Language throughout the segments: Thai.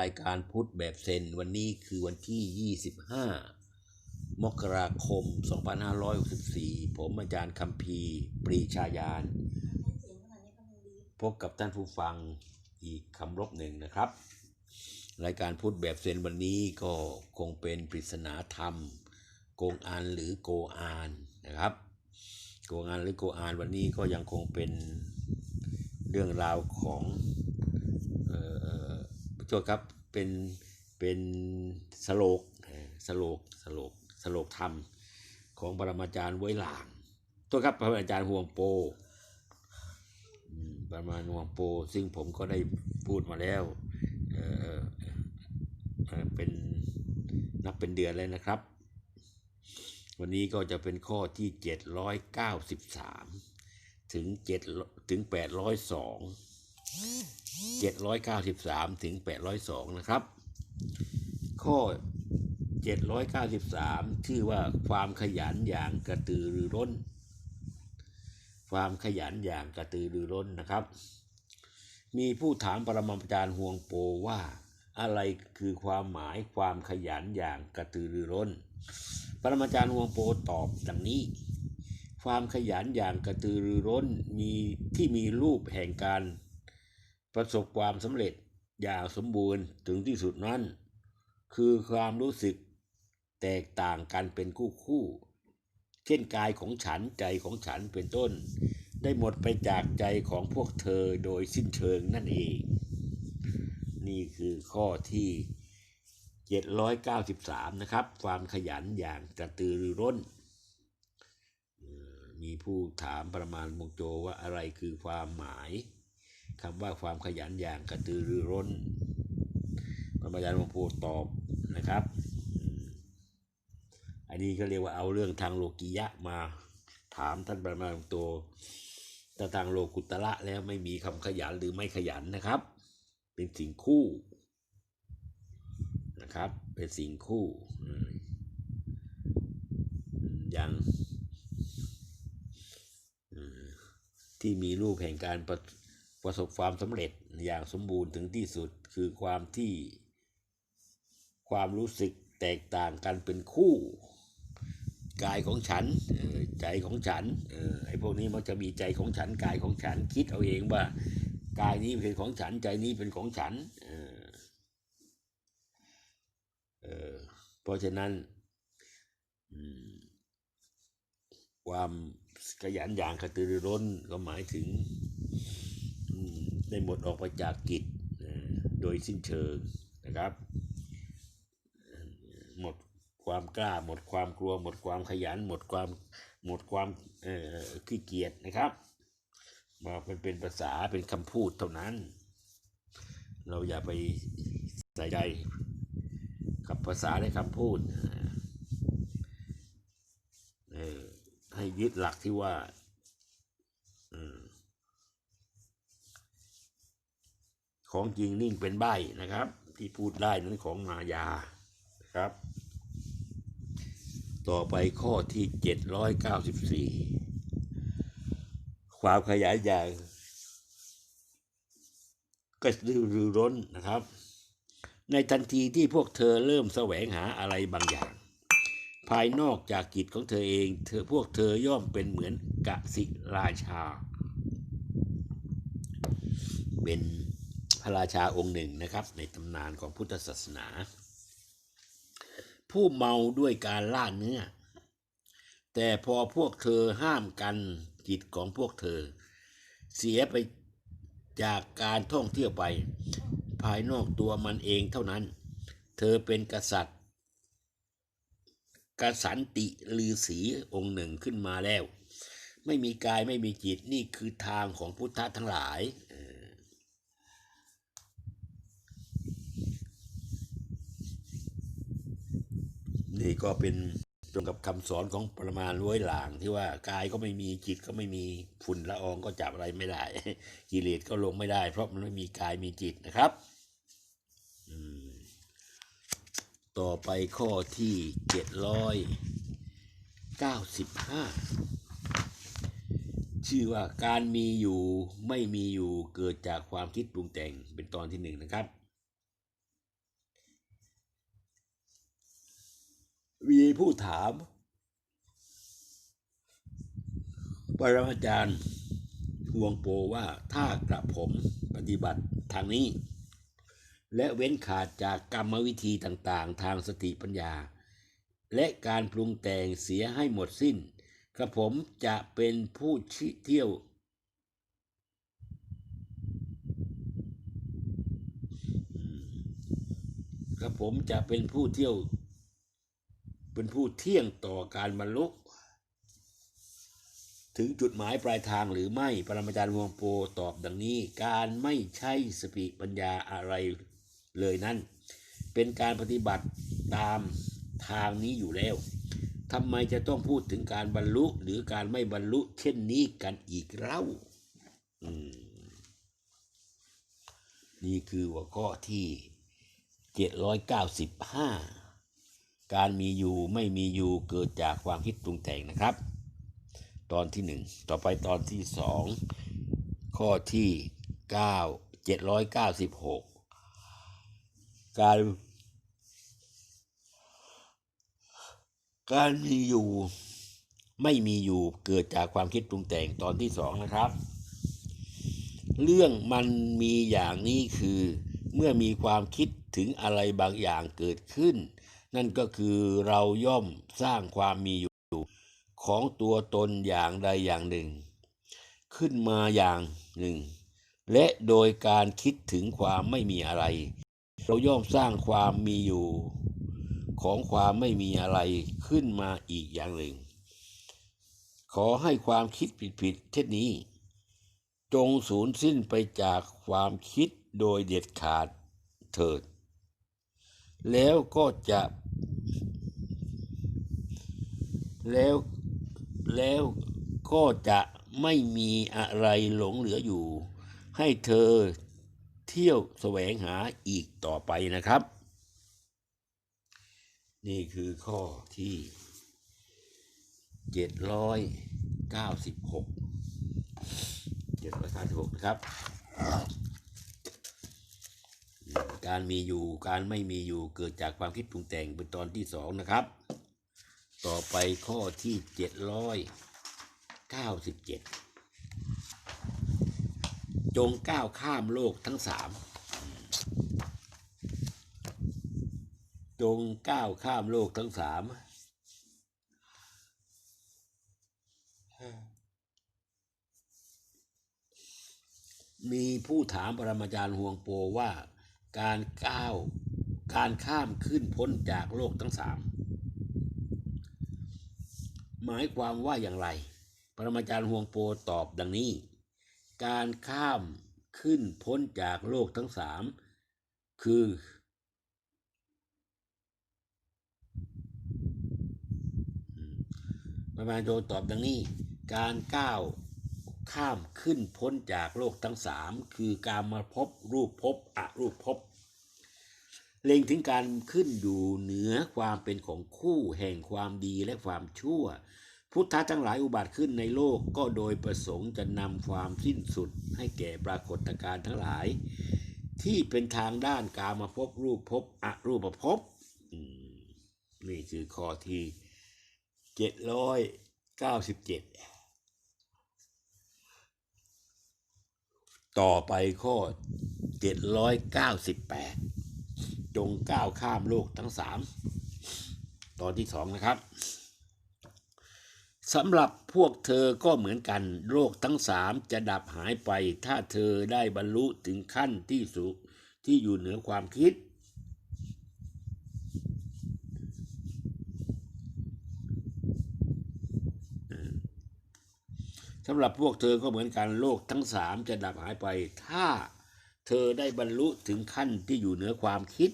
รายการพุทธแบบเซนวันนี้คือวันที่ 25 มกราคม 2564 ผมอาจารย์คัมภีปรีชายาน พบกับท่านผู้ฟังอีกคำรบหนึ่งนะครับ รายการพุทธแบบเซนวันนี้ก็คงเป็นปริศนาธรรม โกงอานหรือโกอานนะครับ โกงอานหรือโกอานวันนี้ก็ยังคงเป็นเรื่องราวของ อโทษครับเป็นเป็นสโลกสโลกสโลกสโลกธรรมของปรมาจารย์ไว้หลางโทษครับพระอาจารย์ห่วงโปอืมประมาณห่วงโป ซึ่งผมก็ได้พูดมาแล้วเออเเป็นนับเป็นเดือนเลยนะครับ วันนี้ก็จะเป็นข้อที่ 793 ถึง7ถึง 802 793 ถึง 802 นะครับ ข้อ 793 ชื่อว่าความขยันอย่างกระตือรือร้น ความขยันอย่างกระตือรือร้นนะครับ มีผู้ถามปรมาจารย์ห่วงโปว่าอะไรคือความหมายความขยันอย่างกระตือรือร้น ปรมาจารย์ห่วงโปตอบดังนี้ ความขยันอย่างกระตือรือร้นมีที่มีรูปแห่งการ ประสบความสำเร็จอย่างสมบูรณ์ถึงที่สุดนั้น คือความรู้สึกแตกต่างกันเป็นคู่คู่ เช่นกายของฉันใจของฉันเป็นต้น ได้หมดไปจากใจของพวกเธอโดยสิ้นเชิงนั่นเอง นี่คือข้อที่ 793 นะครับ ความขยันอย่างกระตือรือร้น มีผู้ถามประมาณมงโจว่าอะไรคือความหมาย คำว่าความขยันอย่างกระตือรือร้นพระอาจารย์มงโพตอบนะครับ อันนี้ก็เรียกว่าเอาเรื่องทางโลกียะมาถามท่านประมาณมงโตแต่ทางโลกุตระแล้วไม่มีคำขยันหรือไม่ขยันนะครับ เป็นสิ่งคู่นะครับ เป็นสิ่งคู่อย่างที่มีรูปแห่งการประ ประสบความสำเร็จอย่างสมบูรณ์ถึงที่สุดคือความที่ความรู้สึกแตกต่างกันเป็นคู่กายของฉันใจของฉันไอ้พวกนี้มันจะมีใจของฉันกายของฉันคิดเอาเองว่ากายนี้เป็นของฉันใจนี้เป็นของฉันเเเพราะฉะนั้นความขยันอย่างกระตือรือร้นก็หมายถึง ได้หมดออกไปจากกิจโดยสิ้นเชิงนะครับ หมดความกล้า หมดความกลัว หมดความขยัน หมดความหมดความขี้เกียจนะครับ มาเป็นเป็นภาษาเป็นคำพูดเท่านั้น เราอย่าไปใส่ใจกับภาษาและคำพูดให้ยึดหลักที่ว่าเออ ของจริงนิ่งเป็นใบนะครับ ที่พูดได้นั้นของมายานะครับ ต่อไปข้อที่เจ็ดร้อยเก้าสิบสี่ความขยายใหญ่ก็รือร้นนะครับ ในทันทีที่พวกเธอเริ่มแสวงหาอะไรบางอย่าง ภายนอกจากกิจของเธอเอง เธอพวกเธอย่อมเป็นเหมือนกสิราชา เป็น พระราชาองค์หนึ่งนะครับ ในตำนานของพุทธศาสนา ผู้เมาด้วยการล่าเนื้อ แต่พอพวกเธอห้ามกันจิตของพวกเธอ เสียไปจากการท่องเที่ยวไป ภายนอกตัวมันเองเท่านั้น เธอเป็นกษัตริย์กสันติลือสีองค์หนึ่งขึ้นมาแล้ว ไม่มีกายไม่มีจิตนี่คือทางของพุทธะทั้งหลายเออนี่ ก็เป็นตรงกับคำสอนของปรมาณร้วยหลางที่ว่ากายก็ไม่มีจิตก็ไม่มีฝุ่นละอองก็จับอะไรไม่ได้กิเลสก็ลงไม่ได้ เพราะมันไม่มีกายมีจิตนะครับต่อไปข้อที่เจ็ดร้อยเก้าสิบห้าชื่อว่าการมีอยู่ไม่มีอยู่เกิดจากความคิดปรุงแต่งเป็นตอนที่หนึ่งนะครับ มีผู้ถาม ปรมาจารย์ห่วงโปว่าถ้ากระผมปฏิบัติทางนี้ และเว้นขาดจากกรรมวิธีต่างๆ ทางสติปัญญา และการปรุงแต่งเสียให้หมดสิ้น กระผมจะเป็นผู้ชิเที่ยว กระผมจะเป็นผู้เที่ยว เป็นผู้เที่ยงต่อการบรรลุถึงจุดหมายปลายทางหรือไม่ ปรมาจารย์วงโปตอบดังนี้ การไม่ใช่สติปัญญาอะไรเลยนั้น เป็นการปฏิบัติตามทางนี้อยู่แล้วทำไมจะต้องพูดถึงการบรรลุหรือการไม่บรรลุ เช่นนี้กันอีกเล่านี่คือหัวข้อที่ 795 การมีอยู่ไม่มีอยู่เกิดจากความคิดปรุงแต่งนะครับ ตอนที่หนึ่งต่อไปตอนที่สองข้อที่เก้าเจ็ดร้อยเก้าสิบหกการ การมีอยู่ไม่มีอยู่เกิดจากความคิดปรุงแต่งตอนที่สองนะครับ เรื่องมันมีอย่างนี้คือ เมื่อมีความคิดถึงอะไรบางอย่างเกิดขึ้น นั่นก็คือเราย่อมสร้างความมีอยู่ของตัวตนอย่างใดอย่างหนึ่ง ขึ้นมาอย่างหนึ่ง และโดยการคิดถึงความไม่มีอะไร เราย่อมสร้างความมีอยู่ของความไม่มีอะไรขึ้นมาอีกอย่างหนึ่ง ขอให้ความคิดผิดๆเช่นนี้ จงสูญสิ้นไปจากความคิดโดยเด็ดขาดเถิด แล้วก็จะ แล้วแล้วก็จะไม่มีอะไรหลงเหลืออยู่ ให้เธอเที่ยวแสวงหาอีกต่อไปนะครับ นี่คือข้อที่เจ็ดร้อยเก้าสิบหกเจ็ดร้อยเก้าสิบหกนะครับ การมีอยู่การไม่มีอยู่เกิดจากความคิดปรุงแต่งเป็นตอนที่สองนะครับ ต่อไปข้อที่เจ็ดร้อยเก้าสิบเจ็ดจงก้าวข้ามโลกทั้งสามจงก้าวข้ามโลกทั้งสามมีผู้ถามปรมาจารย์ห่วงโปว่าการก้าวการข้ามขึ้นพ้นจากโลกทั้งสาม หมายความว่าอย่างไร ปรมาจารย์ห่วงโปตอบดังนี้ การข้ามขึ้นพ้นจากโลกทั้งสามคือ ประมาณโดนตอบดังนี้ การก้าวข้ามขึ้นพ้นจากโลกทั้งสามคือการมาพบรูปพบอรูปพบ เล็งถึงการขึ้นอยู่เหนือความเป็นของคู่แห่งความดีและความชั่ว พุทธะทั้งหลายอุบัติขึ้นในโลกก็โดยประสงค์จะนำความสิ้นสุดให้แก่ปรากฏการณ์ทั้งหลาย ที่เป็นทางด้านกามาพบรูปพบอรูปพบนี่คือข้อที่เจ็ดร้อยเก้าสิบเจ็ดต่อไปข้อเจ็ดร้อยเก้าสิบแปดจงก้าวข้ามโลกทั้งสามตอนที่สองนะครับ สำหรับพวกเธอก็เหมือนกันโลกทั้งสามจะดับหายไป ถ้าเธอได้บรรลุถึงขั้นที่สูงที่อยู่เหนือความคิด สำหรับพวกเธอก็เหมือนกัน โลกทั้งสามจะดับหายไป ถ้าเธอได้บรรลุถึงขั้นที่อยู่เหนือความคิด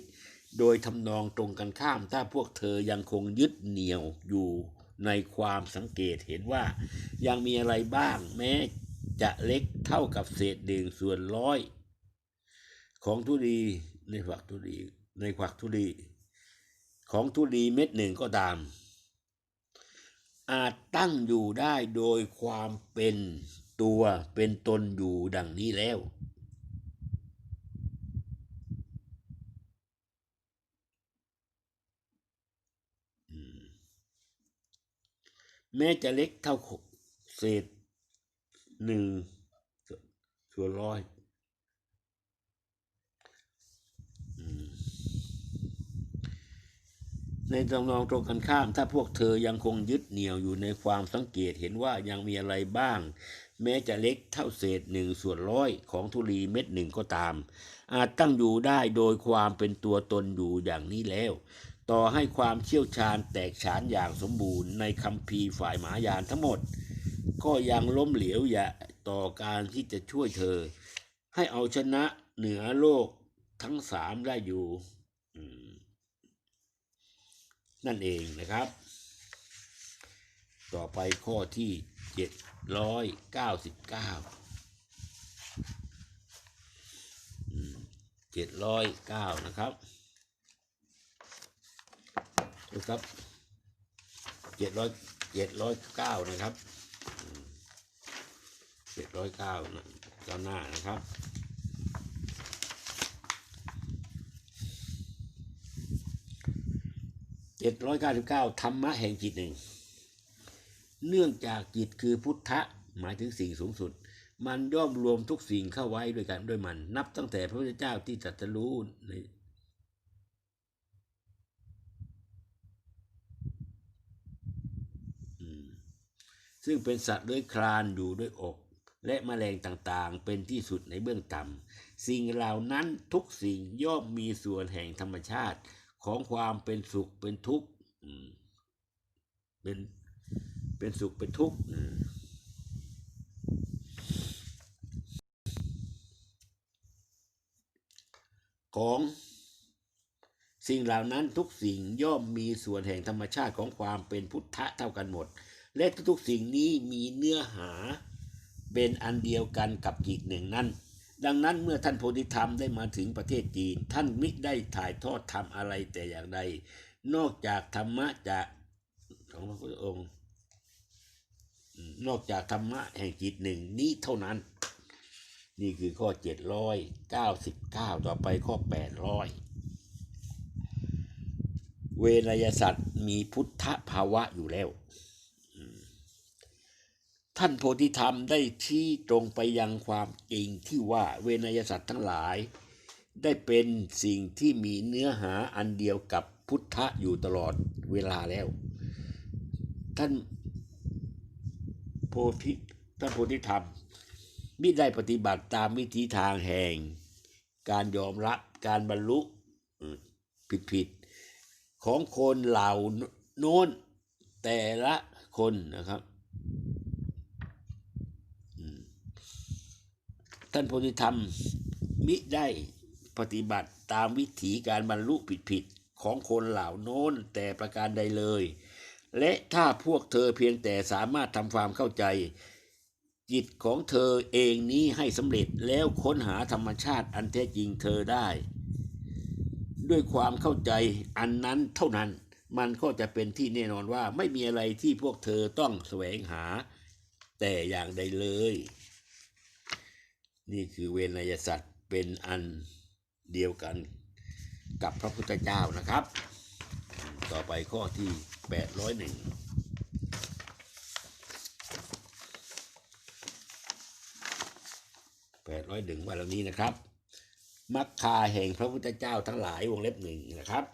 โดยทำนองตรงกันข้าม ถ้าพวกเธอยังคงยึดเหนี่ยวอยู่ ในความสังเกตเห็นว่า ยังมีอะไรบ้างแม้จะเล็กเท่ากับเศษหนึ่งส่วนร้อย ของทุลีในฝักทุลีในขวักทุลีของทุลีเม็ดหนึ่งก็ตาม อาจตั้งอยู่ได้โดยความเป็นตัวเป็นตนอยู่ดังนี้แล้ว แม้จะเล็กเท่าเศษหนึ่งส่วนร้อยในตำนองตรงกันข้าม ถ้าพวกเธอยังคงยึดเหนี่ยวอยู่ในความสังเกตเห็นว่ายังมีอะไรบ้าง แม้จะเล็กเท่าเศษหนึ่งส่วนร้อยของธุลีเม็ดหนึ่งก็ตาม อาจตั้งอยู่ได้โดยความเป็นตัวตนอยู่อย่างนี้แล้ว ต่อให้ความเชี่ยวชาญแตกฉานอย่างสมบูรณ์ในคำพีร์ฝ่ายหมายานทั้งหมด ก็ยังล้มเหลวอย่าต่อการที่จะช่วยเธอ ให้เอาชนะเหนือโลกทั้งสามได้อยู่ นั่นเองนะครับ ต่อไปข้อที่เจ็ดร้อยเก้าสิบเก้าเจ็ดร้อยเก้านะครับ ครับเจ็ดร้อยเจ็ดร้อยเก้านะครับเจ็ดร้อยเก้านะเจ้าหน้านะครับเจ็ดร้อยเก้าสิบเก้าธรรมะแห่งจิตหนึ่ง เนื่องจากจิตคือพุทธะหมายถึงสิ่งสูงสุด มันย่อมรวมทุกสิ่งเข้าไว้ด้วยกันด้วยมัน นับตั้งแต่พระพุทธเจ้าที่ตรัสรู้ใน ซึ่งเป็นสัตว์เลื้อยคลานอยู่ด้วยอก และแมลงต่างๆ เป็นที่สุดในเบื้องต่ำสิ่งเหล่านั้นทุกสิ่งย่อมมีส่วนแห่งธรรมชาติของความเป็นสุขเป็นทุกข์เป็นเป็นสุขเป็นทุกข์ของสิ่งเหล่านั้นทุกสิ่งย่อมมีส่วนแห่งธรรมชาติของความเป็นพุทธะเท่ากันหมด และทุกๆสิ่งนี้มีเนื้อหาเป็นอันเดียวกันกับจิตหนึ่งนั้น ดังนั้นเมื่อท่านโพธิธรรมได้มาถึงประเทศจีน ท่านมิได้ถ่ายทอดทำอะไรแต่อย่างใด นอกจากธรรมะจากของพระพุทธองค์ นอกจากธรรมะแห่งจิตหนึ่งนี้เท่านั้น นี่คือข้อเจ็ดร้อยเก้าสิบเก้าต่อไปข้อแปดร้อยเวนยสัตว์มีพุทธภาวะอยู่แล้ว ท่านโพธิธรรมได้ชี้ตรงไปยังความจริงที่ว่าเวนยสัตว์ทั้งหลาย ได้เป็นสิ่งที่มีเนื้อหาอันเดียวกับพุทธะอยู่ตลอดเวลาแล้ว ท่านโพธิท่านโพธิธรรมมิได้ปฏิบัติตามวิธีทางแห่ง การยอมรับการบรรลุผิดผิดๆของคนเหล่าโน้นแต่ละคนนะครับ ท่านโพธิธรรมมิได้ปฏิบัติตามวิถีการบรรลุผิดๆของคนเหล่าโน้นแต่ประการใดเลย และถ้าพวกเธอเพียงแต่สามารถทำความเข้าใจ จิตของเธอเองนี้ให้สำเร็จแล้วค้นหาธรรมชาติอันแท้จริงเธอได้ ด้วยความเข้าใจอันนั้นเท่านั้นมันก็จะเป็นที่แน่นอนว่าไม่มีอะไรที่พวกเธอต้องแสวงหา แต่อย่างใดเลย นี่คือเวนยสัตว์เป็นอันเดียวกันกับพระพุทธเจ้านะครับ ต่อไปข้อที่แปดร้อยหนึ่งแปดร้อยหนึ่งวันเหล่านี้นะครับ มักคาแห่งพระพุทธเจ้าทั้งหลายวงเล็บหนึ่งนะครับ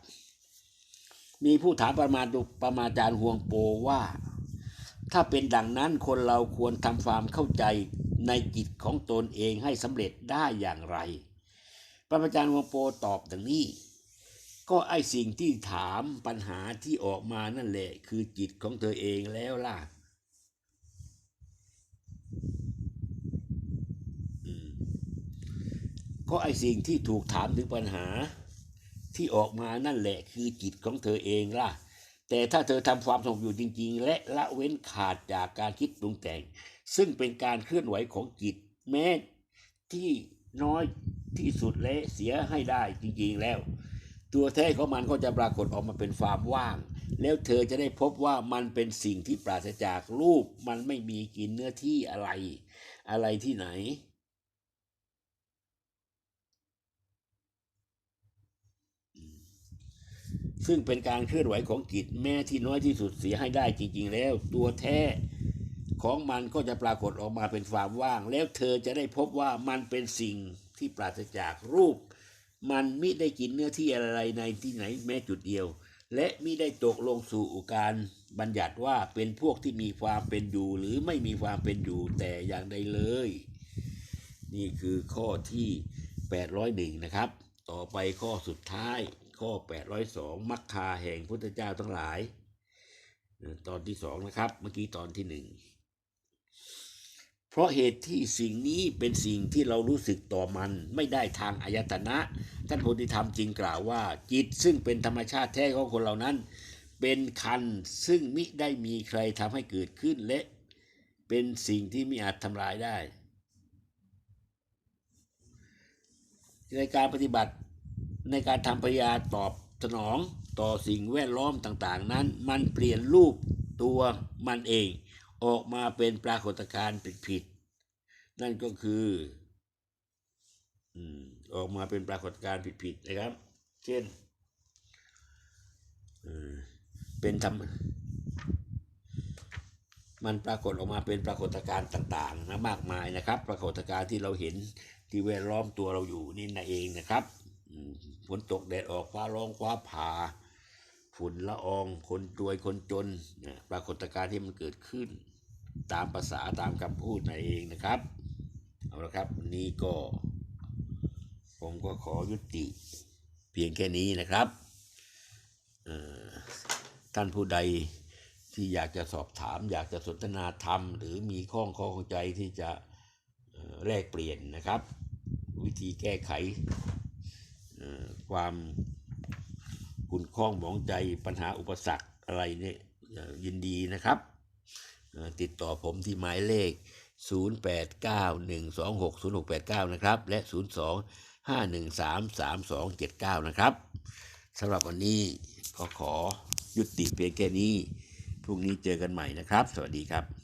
มีผู้ถามประมาณดุประมาจารย์ห่วงโปว่า ถ้าเป็นดังนั้นคนเราควรทำความเข้าใจ ในจิตของตนเองให้สำเร็จได้อย่างไรพระอาจารย์วงโปตอบดังนี้ ก็ไอสิ่งที่ถามปัญหาที่ออกมานั่นแหละ คือจิตของเธอเองแล้วล่ะก็ไอสิ่งที่ถูกถามถึงปัญหาที่ออกมานั่นแหละคือจิตของเธอเองล่ะ แต่ถ้าเธอทำความสงบอยู่จริง ๆ และละเว้นขาดจากการคิดปรุงแต่ง ซึ่งเป็นการเคลื่อนไหวของจิต แม้ที่น้อยที่สุดและเสียให้ได้จริงๆแล้ว ตัวแท้ของมันก็จะปรากฏออกมาเป็นความว่าง แล้วเธอจะได้พบว่ามันเป็นสิ่งที่ปราศจากรูป มันไม่มีกินเนื้อที่อะไร อะไรที่ไหนซึ่งเป็นการเคลื่อนไหวของจิตแม้ที่น้อยที่สุดเสียให้ได้จริง ๆ แล้ว ตัวแท้ ของมันก็จะปรากฏออกมาเป็นความว่าง แล้วเธอจะได้พบว่ามันเป็นสิ่งที่ปราศจากรูป มันมิได้กินเนื้อที่อะไรในที่ไหนแม้จุดเดียว และมิได้ตกลงสู่การบัญญัติว่าเป็นพวกที่มีความเป็นอยู่ หรือไม่มีความเป็นอยู่แต่อย่างใดเลย นี่คือข้อที่ 801 นะครับ ต่อไปข้อสุดท้ายข้อ 802 มัคคาแห่งพุทธเจ้าทั้งหลาย ตอนที่สองนะครับ เมื่อกี้ตอนที่หนึ่ง เพราะเหตุที่สิ่งนี้เป็นสิ่งที่เรารู้สึกต่อมันไม่ได้ทางอายตนะ ท่านโพธิธรรมจึงกล่าวว่า จิตซึ่งเป็นธรรมชาติแท้ของคนเหล่านั้น เป็นคันซึ่งมิได้มีใครทำให้เกิดขึ้นและเป็นสิ่งที่มิอาจทำลายได้ในการปฏิบัติในการทำปริยาตอบสนองต่อสิ่งแวดล้อมต่างๆ นั้น มันเปลี่ยนรูปตัวมันเอง ออกมาเป็นปรากฏการณ์ผิดๆนั่นก็คืออืมออกมาเป็นปรากฏการณ์ผิดๆนะครับ เช่นเอ่อเป็นธรรมมันปรากฏออกมาเป็นปรากฏการณ์ต่างๆนะมากมายนะครับ ปรากฏการณ์ที่เราเห็นที่แวดล้อมตัวเราอยู่นี่นะเองนะครับอืมฝนตกแดดออกฟ้าร้องฟ้าผ่าฝุ่นละออง คนรวยคนจนนะปรากฏการณ์ที่มันเกิดขึ้น ตามภาษาตามคำพูดนั่นเองนะครับ เอาละครับวันนี้ก็ ผมก็ขอยุติเพียงแค่นี้นะครับท่านผู้ใดที่อยากจะสอบถาม อยากจะสนทนาธรรม หรือมีข้องข้องใจที่จะแลกเปลี่ยนนะครับ วิธีแก้ไขความขุ่นข้องหมองใจปัญหาอุปสรรคอะไรเนี่ยยินดีนะครับ ติดต่อผมที่หมายเลข 0891260689 นะครับ และ 02-513-3279 นะครับสำหรับวันนี้ก็ขอยุติเพียงแค่นี้ พรุ่งนี้เจอกันใหม่นะครับ สวัสดีครับ